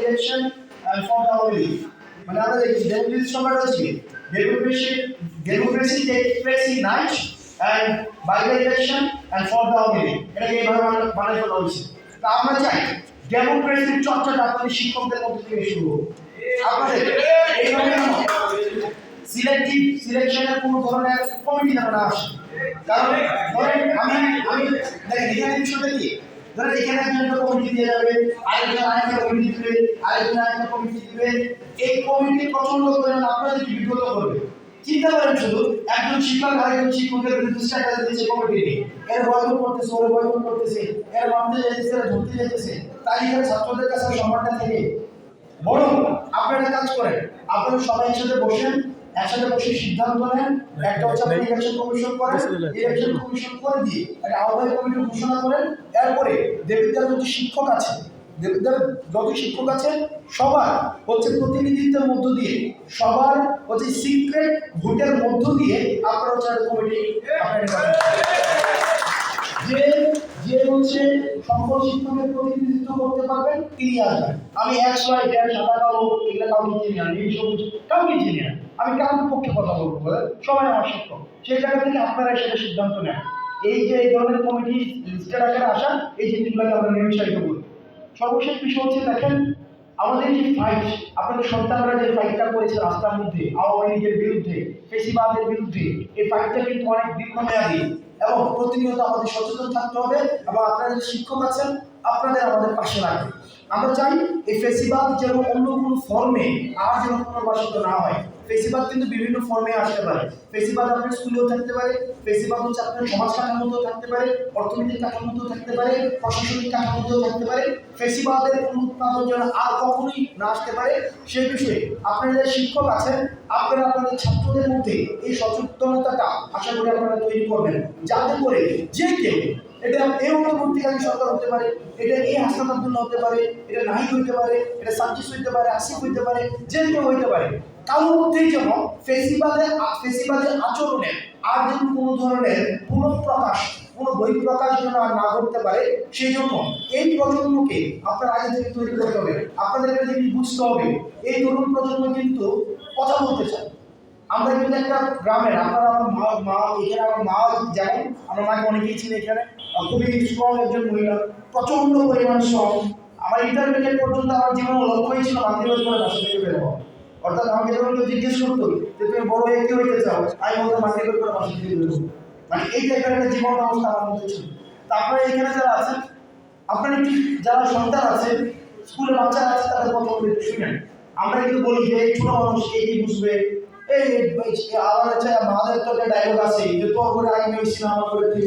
election and for the only মানে আমরা দেখি ডেমোক্রেসি সংজ্ঞাটা হচ্ছে democracy democracy take place in night and by the election and for the only এটাকে এইভাবে বানাই ফেলা হয়েছে। তা আমরা চাই ডেমোক্রেসির চর্চাটা আপনাদের শিক্ষকদের মধ্যে থেকে শুরু হোক। আপনাদের এইভাবে সিলেক্টিভ সিলেকশনের ধরনের কমিটি যেন আসে। কারণ ধরেন আমি আমি ধরেন এখানে একজন একটা কমিটি দিয়ে যাবে, আরেকজন আরেকটা কমিটি দিবে, আরেকজন আরেকটা কমিটি দিবে। এই কমিটি পছন্দ বিব্রত করবে। চিন্তা করেন শুধু, একজন শিক্ষক আরেকজন শিক্ষকের বিরুদ্ধে স্ট্যাটাস কমিটি এর বয়কট করতেছে, ওর করতেছে, এর মানতে যাইতেছে ধরতে যাইতেছে তাই এখানে ছাত্রদের কাছে সম্মানটা থেকে। বরং আপনারা কাজ করেন, আপনারা সবাই একসাথে বসেন একসাথে বসে সিদ্ধান্ত নেন একটা হচ্ছে আপনি ইলেকশন কমিশন করেন ইলেকশন কমিশন করে দিয়ে একটা আহ্বায়ক কমিটি ঘোষণা করেন। এরপরে দেবিদ্যার যত শিক্ষক আছে দেবিদ্যার যত শিক্ষক আছে সবার হচ্ছে প্রতিনিধিত্বের মধ্য দিয়ে সবার হচ্ছে সিক্রেট ভোটের মধ্য দিয়ে আপনারা হচ্ছে কমিটি আপনারা যে যে হচ্ছে সকল শিক্ষকের প্রতিনিধিত্ব করতে পারবেন, তিনি আসবেন। আমি একশো ওয়াই ড্যাশ সাদা কালো এগুলো কাউকে চিনি না নীল সবুজ কাউকে চিনি না আমি কারোর পক্ষে কথা বলব বলে সবাই আমার শিক্ষক। সেই জায়গা থেকে আপনারা সেটা সিদ্ধান্ত নেন। এই যে এই ধরনের কমিটি লিস্টের আকারে আসা, এই জিনিসগুলোকে আমরা নিরুৎসাহিত করি সর্বশেষ বিষয় হচ্ছে, দেখেন, আমাদের যে ফাইট আপনাদের সন্তানরা যে ফাইটটা করেছে রাস্তার মধ্যে, আওয়ামী লীগের বিরুদ্ধে, ফেসিবাদের বিরুদ্ধে, এই ফাইটটা কিন্তু অনেক দীর্ঘমেয়াদী। এবং প্রতিনিয়ত আমাদের সচেতন থাকতে হবে। এবং আপনারা যে শিক্ষক আছেন আপনাদের আমাদের পাশে রাখবে আমরা চাই এই ফেসিবাদ যেন অন্য কোনো ফর্মে আর যেন পুনর্বাসিত না হয়। ফেসিবাদ কিন্তু বিভিন্ন ফর্মে আসতে পারে। ফেসিবাদ আপনার স্কুলেও থাকতে পারে। ফেসিবাদ হচ্ছে আপনার সমাজ কাঠামোতেও থাকতে পারে। অর্থনৈতিক কাঠামোতেও থাকতে পারে। প্রশাসনিক কাঠামোতেও থাকতে পারে। ফেসিবাদের উৎপাদন যেন আর কখনোই না আসতে পারে। সেই বিষয়ে আপনারা যারা শিক্ষক আছেন, আপনারা আপনাদের ছাত্রদের মধ্যে এই সচেতনতাটা আশা করি আপনারা তৈরি করবেন। যাতে করে যে কেউ এটা এই অন্তর্বর্তীকালীন সরকার হতে পারে, এটা এই হাসনাত আব্দুল্লাহ হতে পারে, এটা নাহিদ হইতে পারে, এটা সাজ্জিস হইতে পারে আসিফ হইতে পারে, যে কেউ হইতে পারে। কারোর মধ্যেই যেন ফেসিবাদের ফেসিবাদের আচরণের আর যেন কোনো ধরনের পুনঃপ্রকাশ, কোনো বই প্রকাশ যেন আর না করতে পারে সেই জন্য এই প্রজন্মকে আপনার আগে থেকে তৈরি করতে হবে। আপনাদেরকে যদি বুঝতে হবে, এই তরুণ প্রজন্ম কিন্তু কথা বলতে চায়। আমরা কিন্তু একটা গ্রামের, আপনারা আমার মা মা এখানে আমার মা যেমন আমার মাকে অনেকেই ছিল এখানে। খুবই প্রচণ্ড পরিমাণ স্ট্রং আমার ইন্টারমিডিয়েট পর্যন্ত আমার জীবনে লক্ষ্যই ছিল মাতৃভাষা করে বাসা থেকে বের হওয়া অর্থাৎ আমাকে যখন কেউ জিজ্ঞেস করতো যে, তুমি বড় হয়ে কি হইতে চাও? আমি বলতাম মাতৃভাষা করে বাসা থেকে বের মানে এই টাইপের একটা জীবন অবস্থা আমার মধ্যে ছিল। তা আপনারা এখানে যারা আছেন, আপনার একটু, যারা সন্তান আছে স্কুলে বাচ্চারা আছে, তাদের কথা বলে শুনেন। আমরা কিন্তু বলি যে ছোট মানুষ এই বুঝবে? এই আমার হচ্ছে আমাদের তো একটা ডায়লগ আছে, যে, তোর করে আগে মেয়েছি আমার করে তুই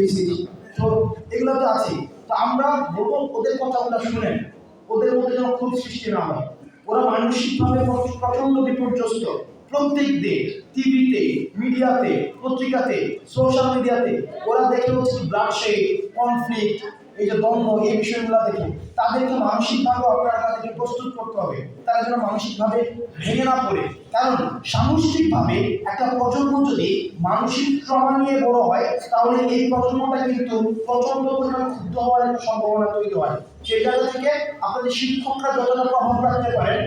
তো এগুলো তো আছে তো আমরা বলব ওদের কথাগুলো শুনেন। ওদের মধ্যে যেন খুব সৃষ্টি না হয়। ওরা মানসিকভাবে প্র- প্রচণ্ড বিপর্যস্ত। প্রত্যেক দিন টিভিতে মিডিয়াতে পত্রিকাতে সোশ্যাল মিডিয়াতে ওরা দেখে হচ্ছে ব্লাড শেড কনফ্লিক্ট এই যে দ্বন্দ্ব এই বিষয়গুলো দেখে তাদেরকে মানসিকভাবে আপনারা তাদেরকে প্রস্তুত করতে হবে, তারা যেন মানসিকভাবে ভেঙে না পড়ে। কারণ সামষ্টিকভাবে একটা প্রজন্ম যদি মানসিক ট্রমা নিয়ে বড় হয়, তাহলে এই প্রজন্মটা কিন্তু প্রচণ্ড পরিমাণে ক্ষুব্ধ হওয়ার একটা সম্ভাবনা তৈরি হয়। সেই জায়গা থেকে আপনাদের শিক্ষকরা যতটা প্রভাব রাখতে পারেন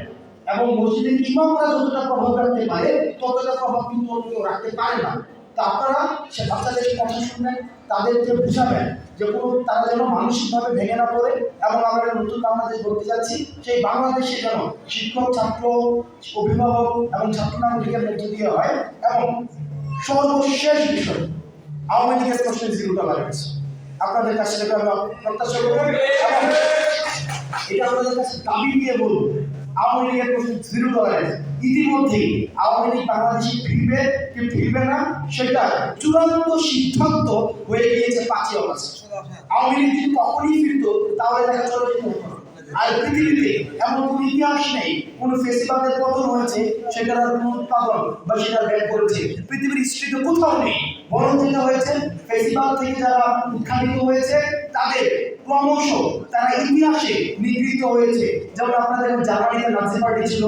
এবং মসজিদের ইমামরা যতটা প্রভাব রাখতে পারে, ততটা প্রভাব কিন্তু অন্য কেউ রাখতে পারে না। তা আপনারা সে বাচ্চাদের কথা শুনবেন তাদেরকে বুঝাবেন, যে কোনো তারা যেন মানসিকভাবে ভেঙে না পড়ে, এবং আমরা নতুন বাংলাদেশ গড়তে যাচ্ছি, সেই বাংলাদেশে যেন শিক্ষক, ছাত্র, অভিভাবক এবং ছাত্র নাগরিকের মধ্য দিয়ে হয়, এবং সর্বশেষ বিষয়, আওয়ামী লীগের প্রশ্নের জিরো ডলার হয়েছে আপনাদের কাছে সেটা আমরা প্রত্যাশা করব এটা আপনাদের কাছে দাবি দিয়ে বলব, আওয়ামী লীগের প্রশ্ন জিরো ডলারেজ ইতিমধ্যেই আওয়ামী লীগ বাংলাদেশে ফিরবে, কি ফিরবে না, সেটা চূড়ান্ত সিদ্ধান্ত হয়ে গিয়েছে পাঁচই অগস্ট। আওয়ামী লীগ যদি কখনই ফিরতো, তাহলে দেখা চলে আর পৃথিবীতে এমন কোনো ইতিহাস নেই, কোন ফেস্টিভ্যালের পতন হয়েছে, সেটার উৎপাদন বা সেটা ব্যয় করেছে। পৃথিবীর কোথাও নেই। বরং যেটা হয়েছে ফেস্টিভ্যাল থেকে যারা উৎখানিত হয়েছে, তাদের ক্রমশ তারা ইতিহাসে নিগৃহীত হয়েছে। যেমন আপনাদের জার্মানিতে নাজি পার্টি ছিল